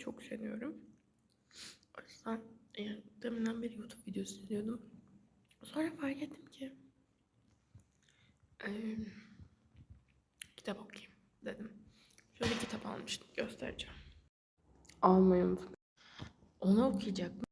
çok üşeniyorum. O yüzden e, deminden beri YouTube videosu izliyordum. Sonra fark ettim ki e, kitap okuyayım dedim. Şöyle kitap almıştım göstereceğim. Almayı unuttum. Onu okuyacaktım.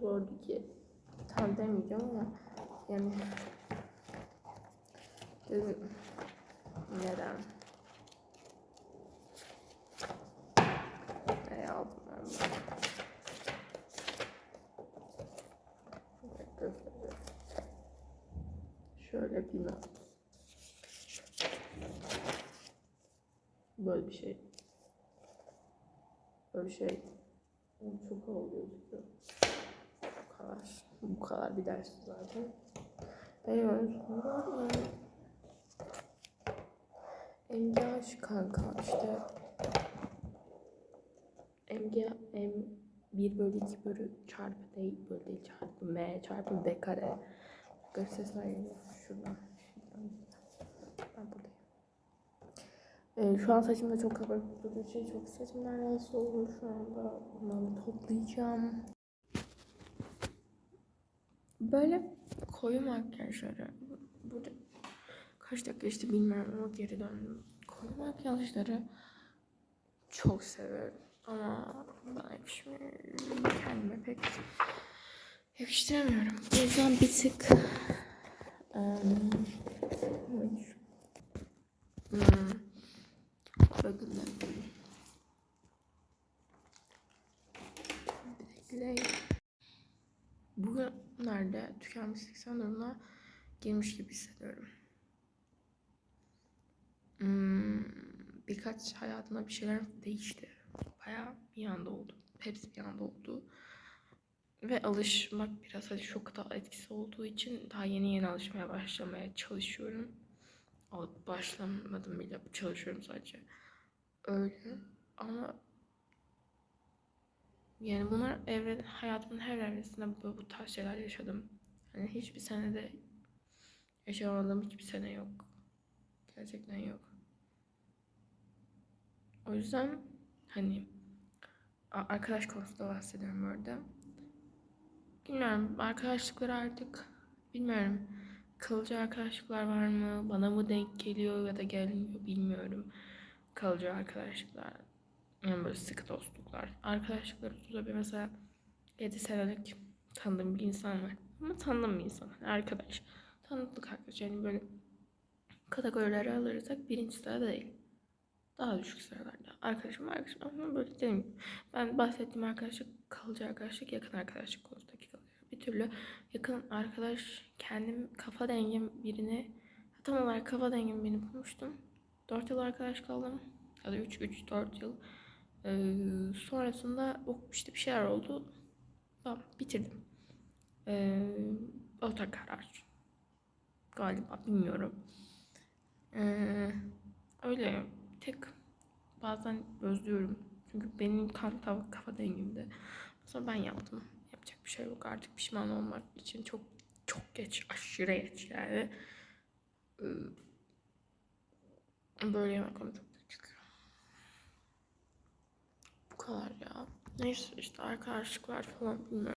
Zordu ki tam demeyeceğim ama yani dedim neden ne aldım ben bunu? Şöyle bir not. Böyle bir şey. Böyle bir şey. Çok havalı gözüküyor. Bu kadar. Bir ders zaten. Benim öğretmenim MGH kanka işte MG M 1 bölü 2 bölü çarpı değil bölü değil çarpı M çarpı B kare. Sesler geliyor şuradan. Ben buradayım. Ee, şu an saçımda çok kabarık durduğu için çok saçımdan rahatsız oldum şu anda. Onları toplayacağım. Böyle koyu makyajları. Burada kaç dakika işte bilmiyorum ama geri döndüm. Koyu makyajları çok severim. Ama bana yakışmıyor. Kendime pek yakıştıramıyorum. O yüzden bir tık um, 80 durumuna girmiş gibi hissediyorum. Hmm, birkaç hayatımda bir şeyler değişti. Baya bir anda oldu. Hepsi bir anda oldu. Ve alışmak biraz hani şokta etkisi olduğu için daha yeni yeni alışmaya başlamaya çalışıyorum. Alıp başlamadım bile çalışıyorum sadece. Öyle ama yani bunlar evren, hayatımın her evresinde bu, bu tarz şeyler yaşadım. Hani hiçbir senede yaşamadığım hiçbir sene yok. Gerçekten yok. O yüzden hani arkadaş konusunda bahsediyorum orada. Bilmiyorum arkadaşlıkları artık bilmiyorum. Kalıcı arkadaşlıklar var mı? Bana mı denk geliyor ya da gelmiyor bilmiyorum. Kalıcı arkadaşlıklar. Yani böyle sıkı dostluklar. Arkadaşlıklar uzun bir mesela 7 senelik tanıdığım bir insan var. Ama tanıdığım bir insan. Yani arkadaş. Tanıdık arkadaş. Yani böyle kategorileri alırsak birinci sırada değil. Daha düşük sıralarda. Arkadaşım arkadaşım ama böyle gibi. Ben bahsettiğim arkadaşlık kalıcı arkadaşlık yakın arkadaşlık konusundaki kalıcı. Bir türlü yakın arkadaş kendim kafa dengim birini tam olarak kafa dengim birini bulmuştum. 4 yıl arkadaş kaldım. Ya da 3 3 4 yıl. Ee, sonrasında işte bir şeyler oldu. Tamam bitirdim. Ee, ortak karar. Galiba bilmiyorum. Ee, öyle tek bazen özlüyorum. Çünkü benim kan kafa, kafa dengimde. Sonra ben yaptım. Yapacak bir şey yok. Artık pişman olmak için çok çok geç. Aşırı geç yani. Ee, böyle yemek onu çok çıkıyor. Bu kadar ya. Neyse işte arkadaşlıklar falan bilmiyorum.